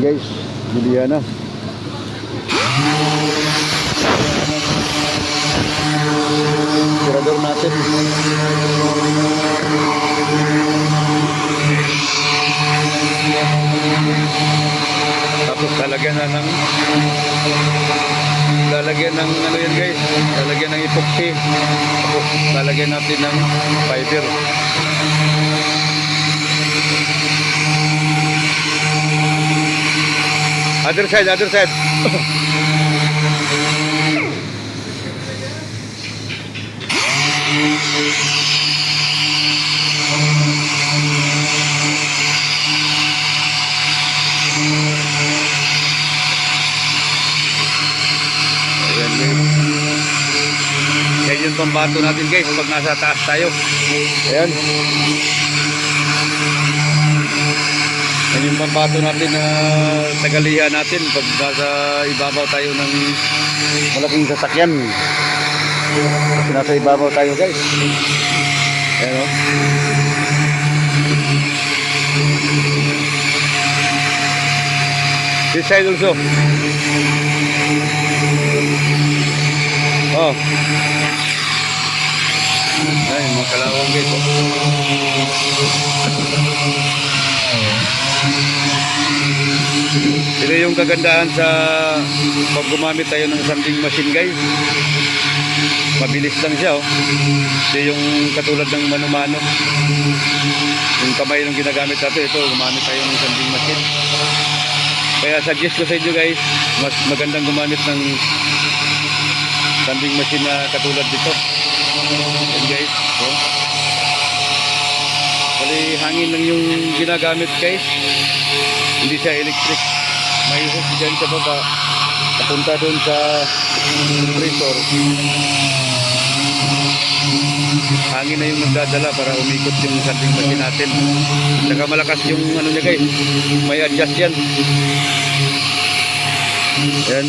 guys. Juliana. Tirador natin. Tapos lalagyan na ng lalagyan ng ano yan guys lalagyan ng epoxy tapos lalagyan natin ng fiber other side other side Ayan. Yan yung pambato natin guys pag nasa taas tayo. Ayan. Pambato natin na tagalihan natin pag nasa ibabaw tayo ng malaking sasakyan. Kasi nasa ibabaw tayo guys. Ayan. This side also. Oh. Ay, mga kalawang guys. oh. Ito yung kagandahan sa pag gumamit tayo ng sanding machine guys. Mabilis lang siya oh. Hindi yung katulad ng mano-mano. Yung kamay ng ginagamit natin, ito gumamit tayo ng sanding machine. Kaya suggest ko sa inyo guys, mas magandang gumamit ng sanding machine na katulad dito. Yan guys. Oh. Hangin lang yung ginagamit guys. Hindi siya electric. May hook dyan sa baba. Papunta doon sa compressor. Hangin na yung nagdadala para umikot yung sanding machine natin. Saka malakas yung ano niya guys. May adjust yan. Yan.